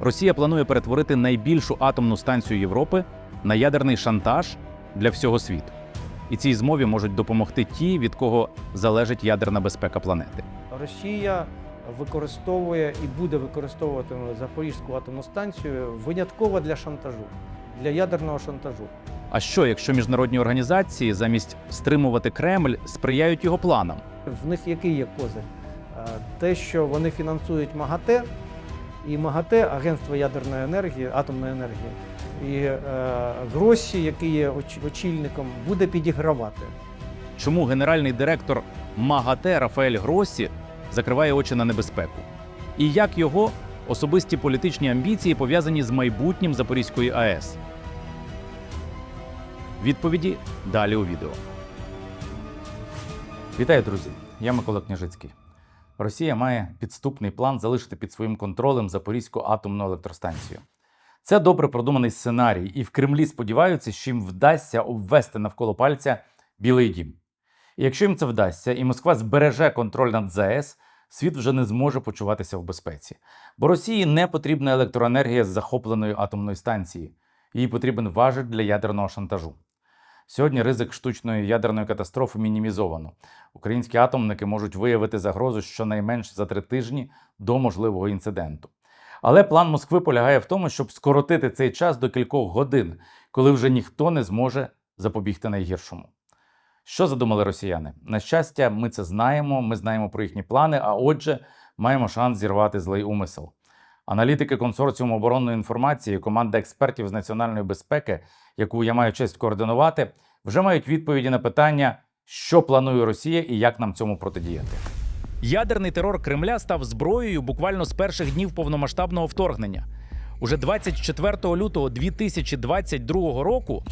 Росія планує перетворити найбільшу атомну станцію Європи на ядерний шантаж для всього світу. І цій змові можуть допомогти ті, від кого залежить ядерна безпека планети. Росія використовує і буде використовувати Запорізьку атомну станцію винятково для шантажу, для ядерного шантажу. А що, якщо міжнародні організації замість стримувати Кремль сприяють його планам? В них який є козир? Е, Те, що вони фінансують МАГАТЕ, і МАГАТЕ Агентство ядерної енергії, атомної енергії, і е, Гросі, який є очільником, буде підігравати. Чому генеральний директор МАГАТЕ Рафаель Гроссі закриває очі на небезпеку? І як його особисті політичні амбіції пов'язані з майбутнім Запорізької АЕС? Відповіді далі у відео. Вітаю, друзі! Я Микола Княжицький. Росія має підступний план залишити під своїм контролем Запорізьку атомну електростанцію. Це добре продуманий сценарій, і в Кремлі сподіваються, що їм вдасться обвести навколо пальця Білий дім. І якщо їм це вдасться, і Москва збереже контроль над ЗАЕС, світ вже не зможе почуватися в безпеці. Бо Росії не потрібна електроенергія з захопленої атомної станції. Їй потрібен важіль для ядерного шантажу. Сьогодні ризик штучної ядерної катастрофи мінімізовано. Українські атомники можуть виявити загрозу щонайменш за три тижні до можливого інциденту. Але план Москви полягає в тому, щоб скоротити цей час до кількох годин, коли вже ніхто не зможе запобігти найгіршому. Що задумали росіяни? На щастя, ми це знаємо, ми знаємо про їхні плани, а отже, маємо шанс зірвати злий умисел. Аналітики консорціуму оборонної інформації, команда експертів з національної безпеки, яку я маю честь координувати, вже мають відповіді на питання, що планує Росія і як нам цьому протидіяти. Ядерний терор Кремля став зброєю буквально з перших днів повномасштабного вторгнення. Уже 24 лютого 2022 року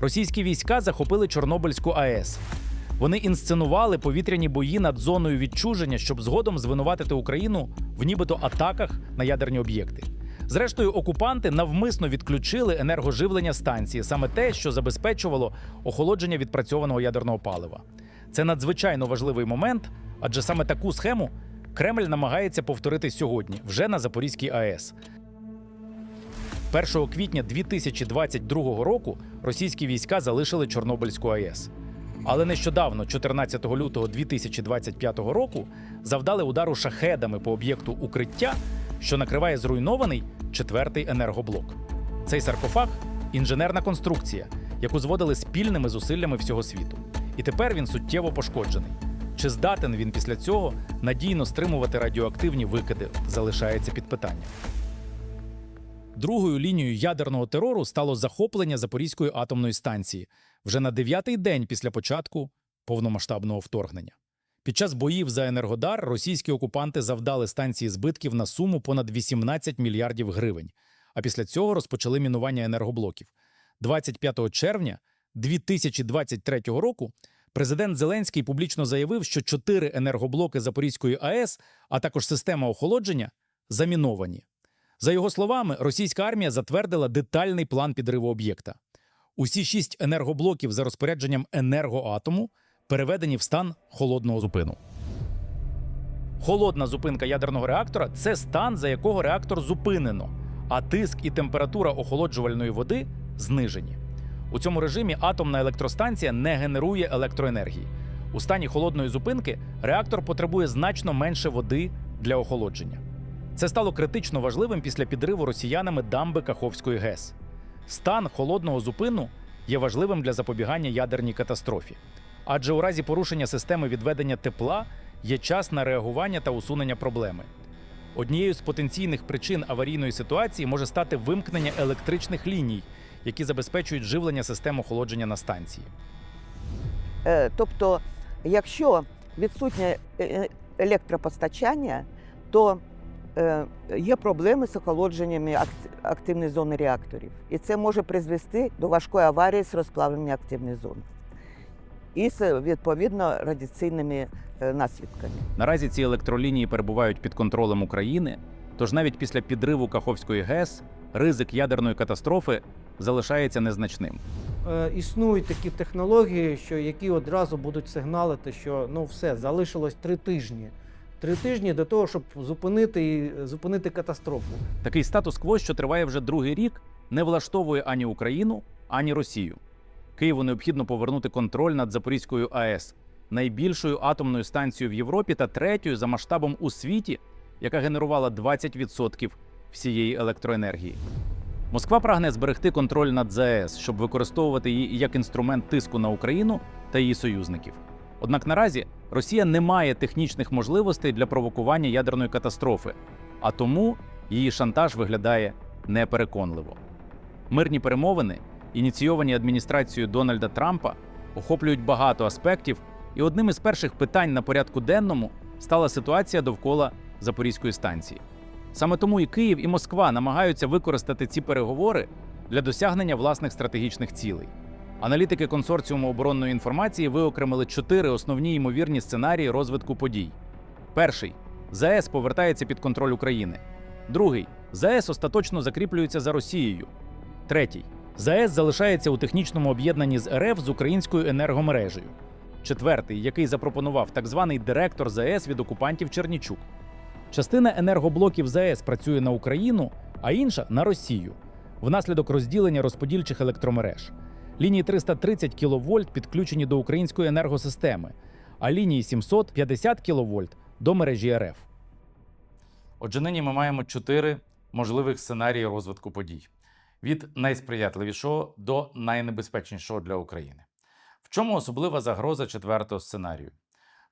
російські війська захопили Чорнобильську АЕС. Вони інсценували повітряні бої над зоною відчуження, щоб згодом звинуватити Україну в нібито атаках на ядерні об'єкти. Зрештою, окупанти навмисно відключили енергоживлення станції, саме те, що забезпечувало охолодження відпрацьованого ядерного палива. Це надзвичайно важливий момент, адже саме таку схему Кремль намагається повторити сьогодні, вже на Запорізькій АЕС. 1 квітня 2022 року російські війська залишили Чорнобильську АЕС. Але нещодавно, 14 лютого 2025 року, завдали удару шахедами по об'єкту укриття, що накриває зруйнований четвертий енергоблок. Цей саркофаг інженерна конструкція, яку зводили спільними зусиллями всього світу. І тепер він суттєво пошкоджений. Чи здатен він після цього надійно стримувати радіоактивні викиди, залишається під питанням. Другою лінією ядерного терору стало захоплення Запорізької атомної станції вже на дев'ятий день після початку повномасштабного вторгнення. Під час боїв за Енергодар російські окупанти завдали станції збитків на суму понад 18 мільярдів гривень. А після цього розпочали мінування енергоблоків. 25 червня 2023 року президент Зеленський публічно заявив, що чотири енергоблоки Запорізької АЕС, а також система охолодження заміновані. За його словами, російська армія затвердила детальний план підриву об'єкта. Усі шість енергоблоків за розпорядженням енергоатому переведені в стан холодного зупину. Холодна зупинка ядерного реактора це стан, за якого реактор зупинено, а тиск і температура охолоджувальної води знижені. У цьому режимі атомна електростанція не генерує електроенергії. У стані холодної зупинки реактор потребує значно менше води для охолодження. Це стало критично важливим після підриву росіянами дамби Каховської ГЕС. Стан холодного зупину є важливим для запобігання ядерній катастрофі, адже у разі порушення системи відведення тепла є час на реагування та усунення проблеми. Однією з потенційних причин аварійної ситуації може стати вимкнення електричних ліній, які забезпечують живлення систем охолодження на станції. Е, Тобто, якщо відсутнє е, е, електропостачання, то є проблеми з охолодженням активної зони реакторів. І це може призвести до важкої аварії з розплавлення активної зони. І з відповідно радіаційними е, наслідками. Наразі ці електролінії перебувають під контролем України, тож навіть після підриву Каховської ГЕС ризик ядерної катастрофи залишається незначним. Е, Існують такі технології, що які одразу будуть сигналити, що ну все залишилось три тижні. Три тижні для того, щоб зупинити, зупинити катастрофу. Такий статус-кво, що триває вже другий рік, не влаштовує ані Україну, ані Росію. Києву необхідно повернути контроль над Запорізькою АЕС, найбільшою атомною станцією в Європі та третьою за масштабом у світі, яка генерувала 20% всієї електроенергії. Москва прагне зберегти контроль над ЗАЕС, щоб використовувати її як інструмент тиску на Україну та її союзників. Однак наразі Росія не має технічних можливостей для провокування ядерної катастрофи, а тому її шантаж виглядає непереконливо. Мирні перемовини, ініційовані адміністрацією Дональда Трампа, охоплюють багато аспектів, і одним із перших питань на порядку денному стала ситуація довкола Запорізької станції. Саме тому і Київ, і Москва намагаються використати ці переговори для досягнення власних стратегічних цілей. Аналітики консорціуму оборонної інформації виокремили чотири основні ймовірні сценарії розвитку подій. Перший ЗАЕС повертається під контроль України. Другий ЗАЕС остаточно закріплюється за Росією. Третій ЗАЕС залишається у технічному об'єднанні з РФ з українською енергомережею. Четвертий, який запропонував так званий директор ЗАЕС від окупантів Чернічук. Частина енергоблоків ЗАЕС працює на Україну, а інша на Росію внаслідок розділення розподільчих електромереж. Лінії 330 кВт підключені до української енергосистеми, а лінії 750 кВт до мережі РФ. Отже, нині ми маємо чотири можливих сценарії розвитку подій: від найсприятливішого до найнебезпечнішого для України. В чому особлива загроза четвертого сценарію?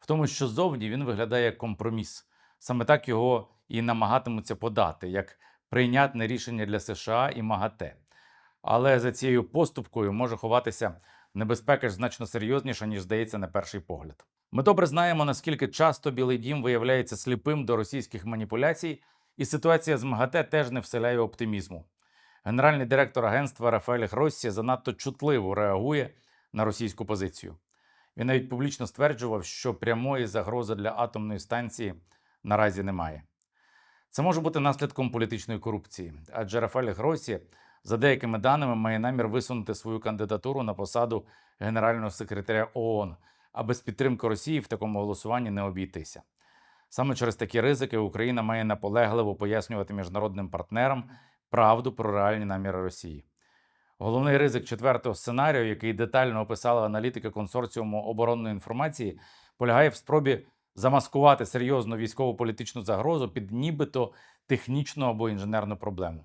В тому, що зовні він виглядає як компроміс. Саме так його і намагатимуться подати як прийнятне рішення для США і МАГАТЕ. Але за цією поступкою може ховатися небезпека ж значно серйозніша, ніж здається на перший погляд. Ми добре знаємо, наскільки часто Білий Дім виявляється сліпим до російських маніпуляцій, і ситуація з МАГАТЕ теж не вселяє оптимізму. Генеральний директор агентства Рафаель Гроссі занадто чутливо реагує на російську позицію. Він навіть публічно стверджував, що прямої загрози для атомної станції наразі немає. Це може бути наслідком політичної корупції, адже Рафаель Гросі, за деякими даними, має намір висунути свою кандидатуру на посаду генерального секретаря ООН, а без підтримки Росії в такому голосуванні не обійтися. Саме через такі ризики Україна має наполегливо пояснювати міжнародним партнерам правду про реальні наміри Росії. Головний ризик четвертого сценарію, який детально описала аналітика консорціуму оборонної інформації, полягає в спробі замаскувати серйозну військово-політичну загрозу під нібито технічну або інженерну проблему.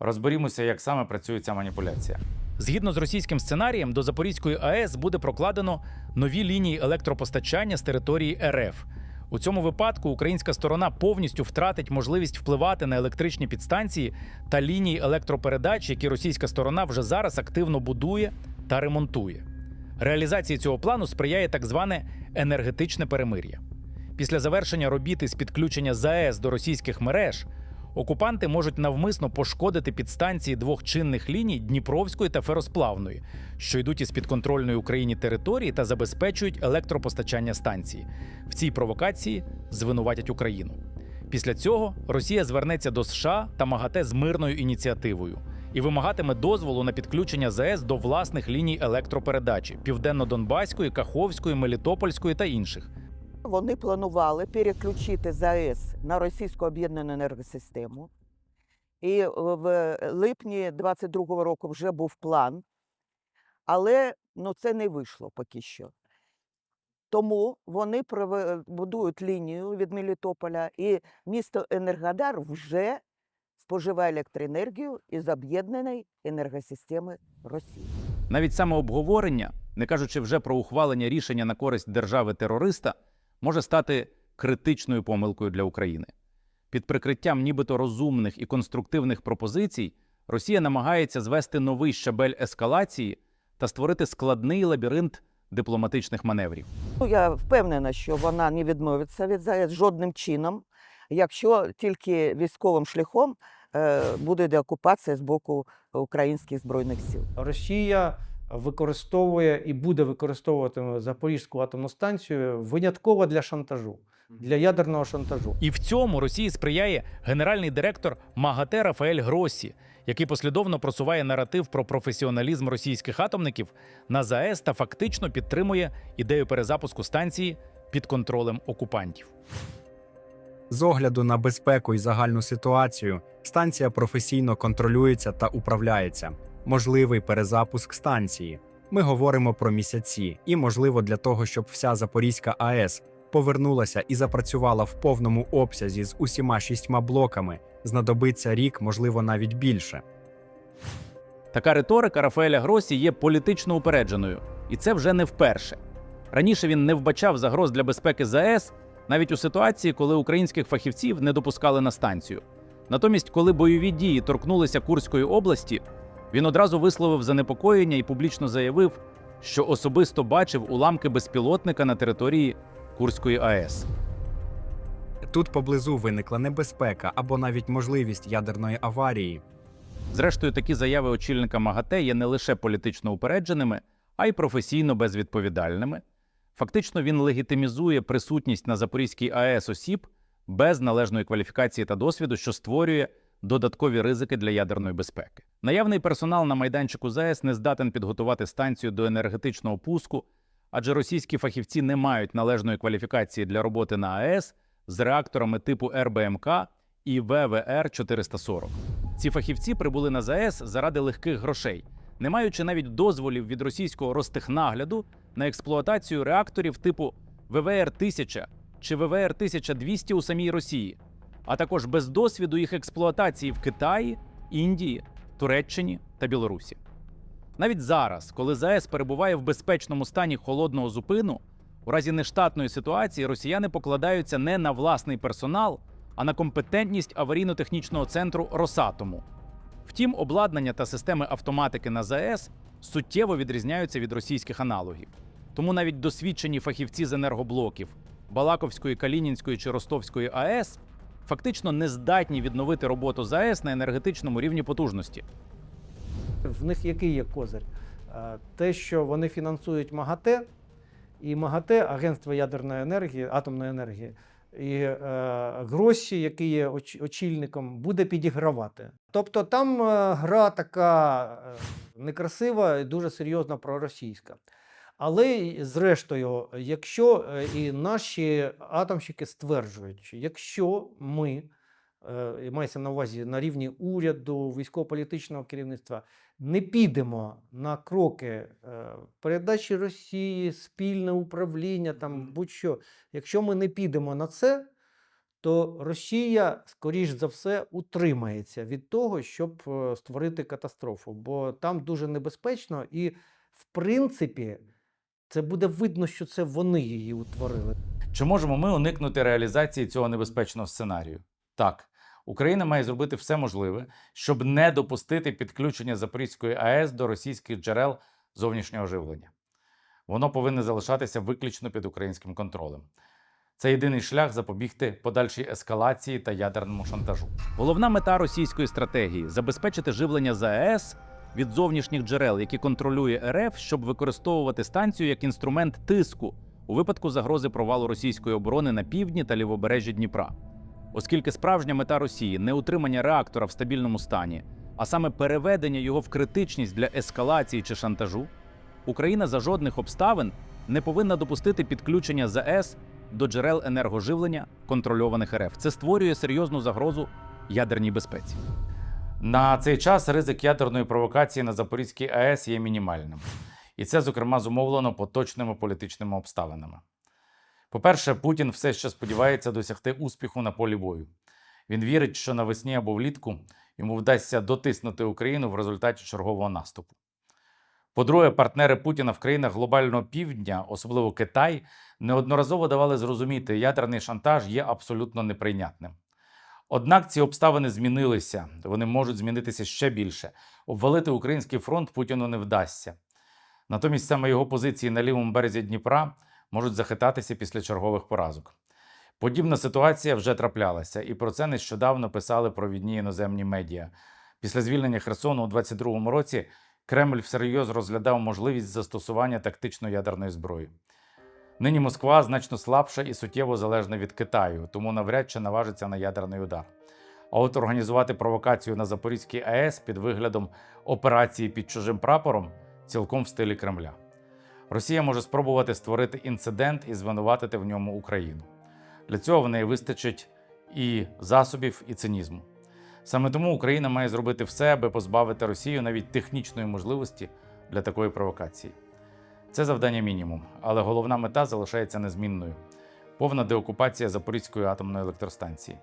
Розберімося, як саме працює ця маніпуляція. Згідно з російським сценарієм, до Запорізької АЕС буде прокладено нові лінії електропостачання з території РФ. У цьому випадку українська сторона повністю втратить можливість впливати на електричні підстанції та лінії електропередач, які російська сторона вже зараз активно будує та ремонтує. Реалізації цього плану сприяє так зване енергетичне перемир'я. Після завершення робіт із підключення ЗАЕС до російських мереж окупанти можуть навмисно пошкодити підстанції двох чинних ліній Дніпровської та Феросплавної, що йдуть із підконтрольної Україні території та забезпечують електропостачання станції. В цій провокації звинуватять Україну. Після цього Росія звернеться до США та МАГАТЕ з мирною ініціативою і вимагатиме дозволу на підключення ЗАЕС до власних ліній електропередачі південно-донбаської, Каховської, Мелітопольської та інших. Вони планували переключити ЗАЕС на російську об'єднану енергосистему. І в липні 22-го року вже був план, але ну, це не вийшло поки що. Тому вони будують лінію від Мелітополя, і місто Енергодар вже споживає електроенергію із об'єднаної енергосистеми Росії. Навіть саме обговорення, не кажучи вже про ухвалення рішення на користь держави-терориста, може стати критичною помилкою для України. Під прикриттям нібито розумних і конструктивних пропозицій Росія намагається звести новий щабель ескалації та створити складний лабіринт дипломатичних маневрів. Ну, я впевнена, що вона не відмовиться від ЗАЕС жодним чином, якщо тільки військовим шляхом е, буде деокупація з боку українських збройних сил. Росія використовує і буде використовувати Запорізьку атомну станцію винятково для шантажу, для ядерного шантажу. І в цьому Росії сприяє генеральний директор МАГАТЕ Рафаель Гроссі, який послідовно просуває наратив про професіоналізм російських атомників на ЗАЕС та фактично підтримує ідею перезапуску станції під контролем окупантів. З огляду на безпеку і загальну ситуацію, станція професійно контролюється та управляється. Можливий перезапуск станції. Ми говоримо про місяці, і можливо для того, щоб вся Запорізька АЕС повернулася і запрацювала в повному обсязі з усіма шістьма блоками, знадобиться рік, можливо, навіть більше. Така риторика Рафаеля Гросі є політично упередженою, і це вже не вперше. Раніше він не вбачав загроз для безпеки ЗАЕС навіть у ситуації, коли українських фахівців не допускали на станцію. Натомість, коли бойові дії торкнулися Курської області, він одразу висловив занепокоєння і публічно заявив, що особисто бачив уламки безпілотника на території Курської АЕС. Тут поблизу виникла небезпека або навіть можливість ядерної аварії. Зрештою, такі заяви очільника МАГАТЕ є не лише політично упередженими, а й професійно безвідповідальними. Фактично, він легітимізує присутність на Запорізькій АЕС осіб без належної кваліфікації та досвіду, що створює додаткові ризики для ядерної безпеки. Наявний персонал на майданчику ЗАЕС не здатен підготувати станцію до енергетичного пуску, адже російські фахівці не мають належної кваліфікації для роботи на АЕС з реакторами типу РБМК і ВВР 440. Ці фахівці прибули на ЗАЕС заради легких грошей, не маючи навіть дозволів від російського Ростехнагляду на експлуатацію реакторів типу ВВР 1000 чи ВВР 1200 у самій Росії, а також без досвіду їх експлуатації в Китаї, Індії, Туреччині та Білорусі. Навіть зараз, коли ЗАЕС перебуває в безпечному стані холодного зупину, у разі нештатної ситуації росіяни покладаються не на власний персонал, а на компетентність аварійно-технічного центру Росатому. Втім, обладнання та системи автоматики на ЗАЕС суттєво відрізняються від російських аналогів. Тому навіть досвідчені фахівці з енергоблоків Балаковської, Калінінської чи Ростовської АЕС фактично не здатні відновити роботу ЗАЕС на енергетичному рівні потужності. В них який є козир? Те, що вони фінансують МАГАТЕ, і МАГАТЕ, Агентство ядерної енергії, атомної енергії, і е, Гросі, який є оч- очільником, буде підігравати. Тобто там е, гра така е, некрасива і дуже серйозно проросійська. Але зрештою, якщо е, і наші атомщики стверджують, що якщо ми, е, і мається на увазі на рівні уряду, військово-політичного керівництва, не підемо на кроки е, передачі Росії, спільне управління, там будь-що. Якщо ми не підемо на це, то Росія, скоріш за все, утримається від того, щоб створити катастрофу, бо там дуже небезпечно, і в принципі, це буде видно, що це вони її утворили. Чи можемо ми уникнути реалізації цього небезпечного сценарію? Так, Україна має зробити все можливе, щоб не допустити підключення Запорізької АЕС до російських джерел зовнішнього живлення. Воно повинне залишатися виключно під українським контролем. Це єдиний шлях запобігти подальшій ескалації та ядерному шантажу. Головна мета російської стратегії забезпечити живлення ЗАЕС від зовнішніх джерел, які контролює РФ, щоб використовувати станцію як інструмент тиску у випадку загрози провалу російської оборони на півдні та лівобережжі Дніпра. Оскільки справжня мета Росії не утримання реактора в стабільному стані, а саме переведення його в критичність для ескалації чи шантажу, Україна за жодних обставин не повинна допустити підключення ЗАЕС до джерел енергоживлення, контрольованих РФ. Це створює серйозну загрозу ядерній безпеці. На цей час ризик ядерної провокації на Запорізькій АЕС є мінімальним. І це, зокрема, зумовлено поточними політичними обставинами. По-перше, Путін все ще сподівається досягти успіху на полі бою. Він вірить, що навесні або влітку йому вдасться дотиснути Україну в результаті чергового наступу. По-друге, партнери Путіна в країнах глобального півдня, особливо Китай, неодноразово давали зрозуміти, ядерний шантаж є абсолютно неприйнятним. Однак ці обставини змінилися, вони можуть змінитися ще більше. Обвалити український фронт Путіну не вдасться. Натомість саме його позиції на лівому березі Дніпра можуть захитатися після чергових поразок. Подібна ситуація вже траплялася, і про це нещодавно писали провідні іноземні медіа. Після звільнення Херсону у 22-му році Кремль всерйоз розглядав можливість застосування тактичної ядерної зброї. Нині Москва значно слабша і суттєво залежна від Китаю, тому навряд чи наважиться на ядерний удар. А от організувати провокацію на Запорізькій АЕС під виглядом операції під чужим прапором цілком в стилі Кремля. Росія може спробувати створити інцидент і звинуватити в ньому Україну. Для цього в неї вистачить і засобів, і цинізму. Саме тому Україна має зробити все, аби позбавити Росію навіть технічної можливості для такої провокації. Це завдання мінімум, але головна мета залишається незмінною повна деокупація Запорізької атомної електростанції.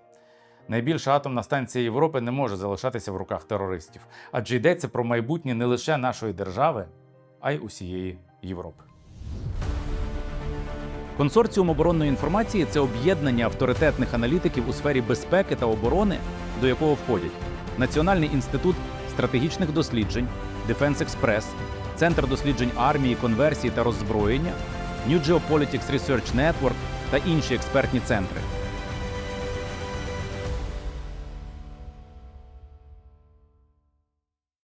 Найбільша атомна станція Європи не може залишатися в руках терористів, адже йдеться про майбутнє не лише нашої держави, а й усієї Європи. Консорціум оборонної інформації це об'єднання авторитетних аналітиків у сфері безпеки та оборони, до якого входять Національний інститут стратегічних досліджень, Defense Express, Центр досліджень армії, конверсії та роззброєння, New Geopolitics Research Network та інші експертні центри.